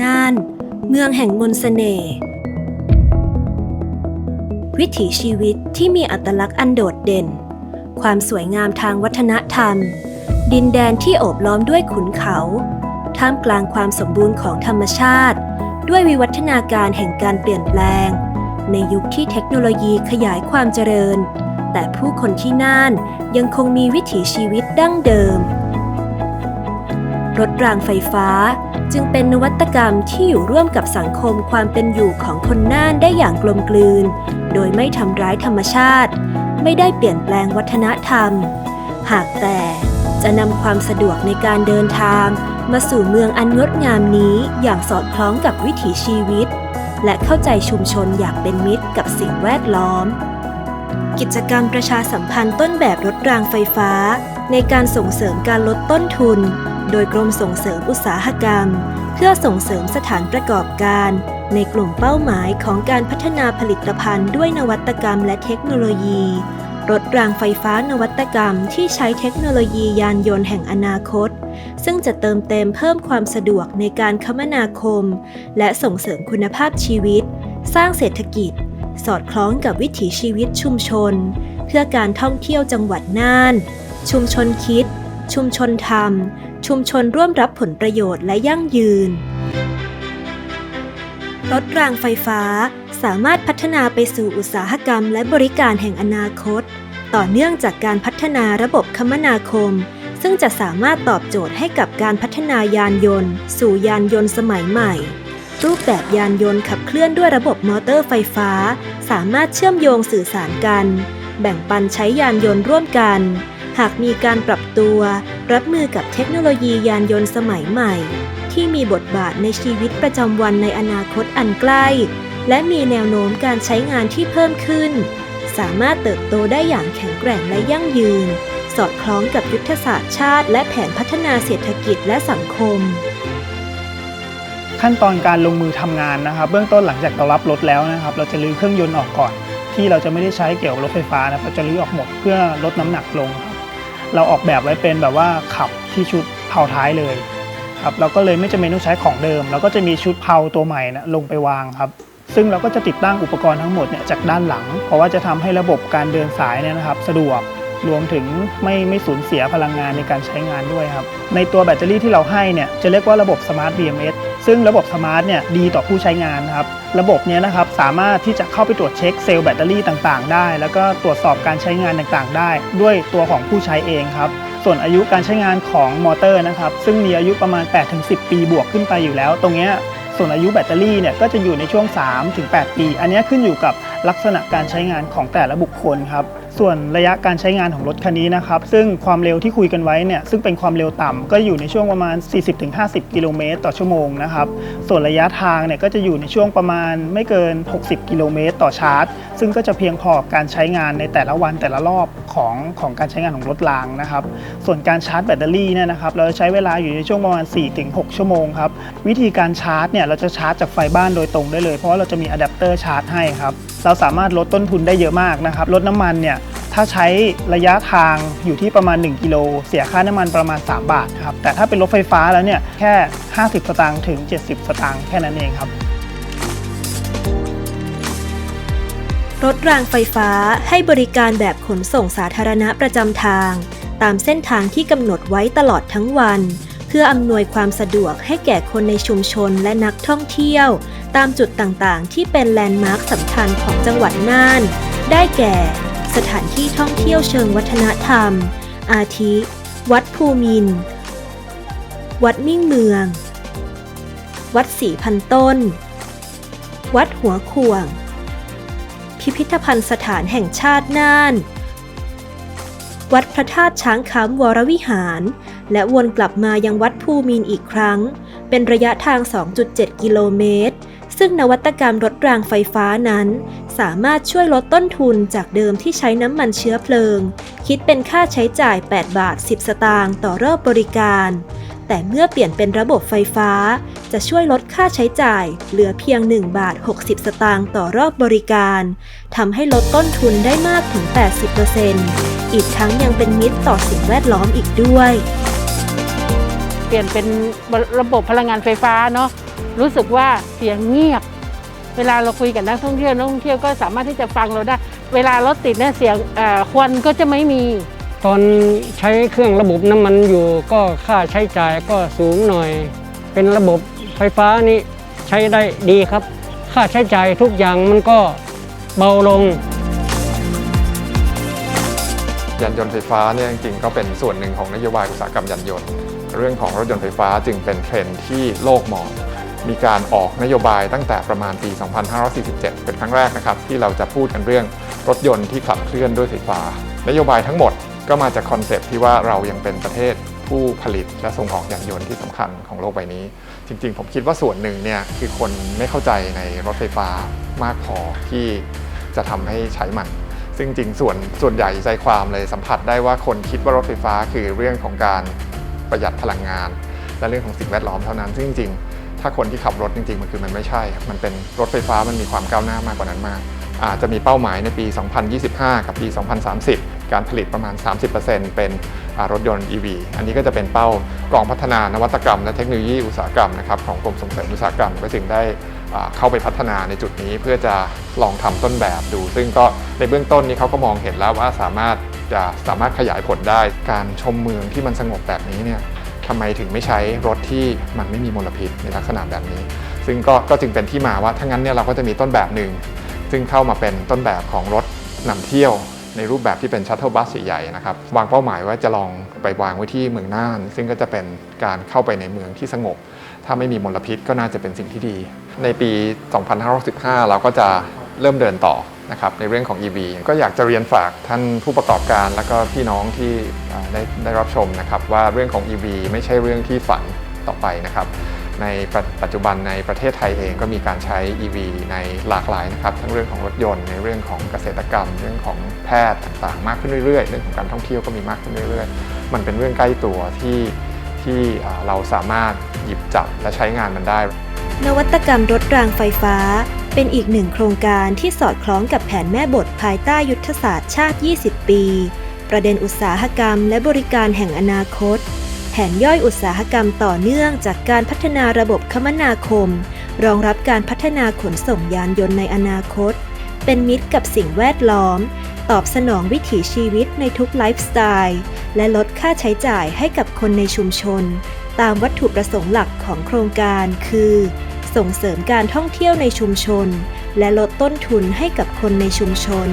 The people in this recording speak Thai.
น่าน เมืองแห่งมนต์เสน่ห์ วิถีชีวิตที่มีอัตลักษณ์อันโดดเด่น ความสวยงามทางวัฒนธรรม ดินแดนที่โอบล้อมด้วยขุนเขา ท่ามกลางความสมบูรณ์ของธรรมชาติ ด้วยวิวัฒนาการแห่งการเปลี่ยนแปลง ในยุคที่เทคโนโลยีขยายความเจริญ แต่ผู้คนที่น่านยังคงมีวิถีชีวิตดั้งเดิม รถรางไฟฟ้าจึงเป็นนวัตกรรมที่อยู่ร่วมกับสังคมความเป็นอยู่ของคนน่านได้อย่างกลมกลืน โดยไม่ทำร้ายธรรมชาติ ไม่ได้เปลี่ยนแปลงวัฒนธรรม หากแต่จะนำความสะดวกในการเดินทาง มาสู่เมืองอันงดงามนี้อย่างสอดคล้องกับวิถีชีวิต และเข้าใจชุมชนอย่างเป็นมิตรกับสิ่งแวดล้อม กิจกรรมประชาสัมพันธ์ต้นแบบรถรางไฟฟ้า ในการส่งเสริมการลดต้นทุน โดยกรมส่งเสริมอุตสาหกรรม เพื่อส่งเสริมสถานประกอบการ ในกลุ่มเป้าหมายของการพัฒนาผลิตภัณฑ์ด้วยนวัตกรรมและเทคโนโลยี รถรางไฟฟ้านวัตกรรมที่ใช้เทคโนโลยียานยนต์แห่งอนาคต ซึ่งจะเติมเต็มเพิ่มความสะดวกในการคมนาคม และส่งเสริมคุณภาพชีวิต สร้างเศรษฐกิจ สอดคล้องกับวิถีชีวิตชุมชน เพื่อการท่องเที่ยวจังหวัดน่าน ชุมชนคิด ชุมชนทำชุมชนร่วมรับผลประโยชน์และยั่งยืน รถรางไฟฟ้าสามารถพัฒนาไปสู่อุตสาหกรรมและบริการแห่งอนาคต ต่อเนื่องจากการพัฒนาระบบคมนาคม ซึ่งจะสามารถตอบโจทย์ให้กับการพัฒนายานยนต์ สู่ยานยนต์สมัยใหม่ รูปแบบยานยนต์ขับเคลื่อนด้วยระบบมอเตอร์ไฟฟ้า สามารถเชื่อมโยงสื่อสารกัน แบ่งปันใช้ยานยนต์ร่วมกัน หากมีการปรับตัว รับมือกับเทคโนโลยียานยนต์สมัยใหม่ ที่มีบทบาทในชีวิตประจำวันในอนาคตอันใกล้ และมีแนวโน้มการใช้งานที่เพิ่มขึ้น สามารถเติบโตได้อย่างแข็งแกร่งและยั่งยืน สอดคล้องกับยุทธศาสตร์ชาติ และแผนพัฒนาเศรษฐกิจและสังคม ขั้นตอนการลงมือทำงานนะครับ เบื้องต้นหลังจากเรารับรถแล้วนะครับ เราจะรื้อเครื่องยนต์ออกก่อน ที่เราจะไม่ได้ใช้เกี่ยวกับรถไฟฟ้านะเราจะรื้อออกหมดเพื่อลดน้ำหนักลงครับเราออกแบบไว้เป็นแบบว่าขับที่ชุดเผาท้ายเลยครับเราก็เลยไม่จำเป็นต้องใช้ของเดิมเราก็จะมีชุดเผาตัวใหม่นะลงไปวางครับ ซึ่งเราก็จะติดตั้งอุปกรณ์ทั้งหมดเนี่ยจากด้านหลัง เพราะว่าจะทำให้ระบบการเดินสายเนี่ยนะครับ สะดวก รวมถึงไม่ไม่สูญเสียพลังงานในการใช้งานด้วยครับ ในตัวแบตเตอรี่ที่เราให้เนี่ยจะเรียกว่าระบบ Smart BMS ซึ่งระบบสมาร์ทเนี่ยดีต่อผู้ใช้งานนครับ ระบบเนี้ยนะครับสามารถที่จะเข้าไปตรวจเช็คเซลล์แบตเตอรี่ต่างๆ ได้ แล้วก็ตรวจสอบการใช้งานต่างๆ ได้ ด้วยตัวของผู้ใช้เองครับ ส่วนอายุการใช้งานของมอเตอร์นะครับซึ่งมีอายุประมาณ 8-10 ปีบวกขึ้นไปอยู่แล้ว ตรงเนี้ยส่วนอายุแบตเตอรี่เนี่ยก็จะอยู่ในช่วง 3-8 ปี อันนี้ขึ้นอยู่กับ ลักษณะการใช้งานของแต่ละบุคคลครับส่วนระยะการใช้งานของรถคันนี้นะครับ ซึ่งความเร็วที่คุยกันไว้เนี่ยซึ่งเป็นความเร็วต่ำก็อยู่ในช่วงประมาณ 40-50 กิโลเมตรต่อชั่วโมงนะครับ ส่วนระยะทางเนี่ยก็จะอยู่ในช่วงประมาณไม่เกิน 60 กิโลเมตรต่อชาร์จ ซึ่งก็จะเพียงพอกับการใช้งานในแต่ละวันแต่ละรอบของของการใช้งานของรถรางนะครับ ส่วนการชาร์จแบตเตอรี่เนี่ยนะครับ เราจะใช้เวลาอยู่ในช่วงประมาณ 4-6 ชั่วโมงครับ วิธีการชาร์จเนี่ยเราจะชาร์จจากไฟบ้านโดยตรงได้เลย เพราะว่าเราจะมีอะแดปเตอร์ชาร์จให้ครับ เราสามารถลดต้นทุนได้เยอะมากนะครับลดน้ำมันเนี่ยถ้าใช้ระยะทางอยู่ที่ประมาณ 1 กิโล เสียค่าน้ำมันประมาณ 3 บาทครับแต่ถ้าเป็นรถไฟฟ้าแล้วเนี่ยแค่ 50 สตางค์ถึง 70 สตางค์แค่นั้นเองครับ รถรางไฟฟ้าให้บริการแบบขนส่งสาธารณะประจำทาง ตามเส้นทางที่กำหนดไว้ตลอดทั้งวัน เพื่ออำนวยความสะดวกให้แก่คนในชุมชนและนักท่องเที่ยว ตามจุดต่างๆ ที่เป็นแลนด์มาร์คสำคัญของจังหวัดน่าน ได้แก่ สถานที่ท่องเที่ยวเชิงวัฒนธรรม อาทิ วัดภูมิน วัดมิ่งเมือง วัดสีพันต้น วัดหัวขวง พิพิธภัณฑ์สถานแห่งชาติน่าน วัดพระธาตุช้างคำวรวิหาร และวนกลับมายังวัดภูมินอีกครั้ง เป็นระยะทาง 2.7 กิโลเมตร ซึ่งนวัตกรรมรถรางไฟฟ้านั้น สามารถช่วยลดต้นทุนจากเดิมที่ใช้น้ำมันเชื้อเพลิง คิดเป็นค่าใช้จ่าย 8 บาท 10 สตางค์ต่อรอบบริการ แต่เมื่อเปลี่ยนเป็นระบบไฟฟ้า จะช่วยลดค่าใช้จ่าย เหลือเพียง 1 บาท 60 สตางค์ต่อรอบบริการทำให้ลดต้นทุนได้มากถึง 80%อีกทั้งยังเป็นมิตรต่อสิ่งแวดล้อมอีกด้วย เปลี่ยนเป็นระบบพลังงานไฟฟ้าเนาะ รู้สึกว่าเสียงเงียบ เวลาเราคุยกับนักท่องเที่ยวนักท่องเที่ยวก็สามารถที่จะฟังเราได้ เวลารถติดเนี่ยเสียงเอ่อควันก็จะไม่มี ตอนใช้เครื่องระบบน้ำมันอยู่ก็ค่าใช้จ่ายก็สูงหน่อย เป็นระบบไฟฟ้านี่ใช้ได้ดีครับ ค่าใช้จ่ายทุกอย่างมันก็เบาลงยานยนต์ไฟฟ้าเนี่ยจริงๆก็เป็นส่วนหนึ่งของนโยบายอุตสาหกรรมยานยนต์ เรื่องของรถยนต์ไฟฟ้าจึงเป็นเทรนด์ที่โลกมอง มีการออกนโยบายตั้งแต่ประมาณปี 2547 เป็นครั้งแรกนะครับที่เราจะพูดกันเรื่องรถยนต์ที่ขับเคลื่อนด้วยไฟฟ้า นโยบายทั้งหมดก็มาจากคอนเซปต์ที่ว่าเรายังเป็นประเทศผู้ผลิตและส่งออกยานยนต์ที่สำคัญของโลกใบนี้ จริงๆ ผมคิดว่าส่วนหนึ่งเนี่ยคือคนไม่เข้าใจในรถไฟฟ้ามากพอที่จะทำให้ใช้มัน ซึ่งจริงส่วนส่วนใหญ่ใจความเลยสัมผัสได้ว่าคนคิดว่ารถไฟฟ้าคือเรื่องของการประหยัดพลังงาน และเรื่องของสิ่งแวดล้อมเท่านั้นซึ่งจริงๆ ถ้าคนที่ขับรถจริงๆ มันคือมันไม่ใช่มันเป็นรถไฟฟ้ามันมีความก้าวหน้ามากกว่านั้นมาก อาจจะมีเป้าหมายในปี 2025 กับปี 2030 การผลิตประมาณ 30%เป็นรถยนต์ EV อันนี้ก็จะเป็นเป้ากองพัฒนานวัตกรรม และเทคโนโลยีอุตสาหกรรมนะครับของกรมส่งเสริมอุตสาหกรรมก็จึงได้เข้าไปพัฒนาในจุดนี้เพื่อจะลองทำต้นแบบดู ซึ่งก็ในเบื้องต้นนี้เขาก็มองเห็นแล้วว่าสามารถจะสามารถขยายผลได้การชมเมืองที่มันสงบแบบนี้เนี่ย ทำไมถึงไม่ใช้รถที่มันไม่มีมลพิษในลักษณะแบบนี้ ซึ่งก็ก็จึงเป็นที่มาว่าถ้างั้นเนี่ยเราก็จะมีต้นแบบหนึ่ง ซึ่งเข้ามาเป็นต้นแบบของรถนำเที่ยวในรูปแบบที่เป็นชัตเทิลบัสใหญ่ๆนะครับ วางเป้าหมายว่าจะลองไปวางไว้ที่เมืองน่าน ซึ่งก็จะเป็นการเข้าไปในเมืองที่สงบ ถ้าไม่มีมลพิษก็น่าจะเป็นสิ่งที่ดี ในปี 2515เราก็จะ เริ่มเดินต่อนะครับในเรื่องของ EV ก็อยากจะเรียนฝากท่านผู้ประกอบการ และก็พี่น้องที่ได้ได้รับชมนะครับว่าเรื่องของ EV ไม่ใช่เรื่องที่ฝันต่อไปนะครับในปัจปัจจุบันในประเทศไทยเองก็มีการใช้ EV ในหลากหลายนะครับทั้งเรื่องของรถยนต์ในเรื่องของเกษตรกรรม เรื่องของแพทย์ต่างๆ มากขึ้นเรื่อยๆ เรื่องของการท่องเที่ยวก็มีมากขึ้นเรื่อยๆ มันเป็นเรื่องใกล้ตัวที่ที่เราสามารถหยิบจับและใช้งานมันได้ นวัตกรรมรถรางไฟฟ้า เป็นอีกหนึ่งโครงการที่สอดคล้องกับแผนแม่บทภายใต้ยุทธศาสตร์ชาติ 20 ปี ประเด็นอุตสาหกรรมและบริการแห่งอนาคต แผนย่อยอุตสาหกรรมต่อเนื่องจากการพัฒนาระบบคมนาคม รองรับการพัฒนาขนส่งยานยนต์ในอนาคต เป็นมิตรกับสิ่งแวดล้อม ตอบสนองวิถีชีวิตในทุกไลฟ์สไตล์และลดค่าใช้จ่ายให้กับคนในชุมชน ตามวัตถุประสงค์หลักของโครงการคือ ส่งเสริมการท่องเที่ยวในชุมชน และลดต้นทุนให้กับคนในชุมชน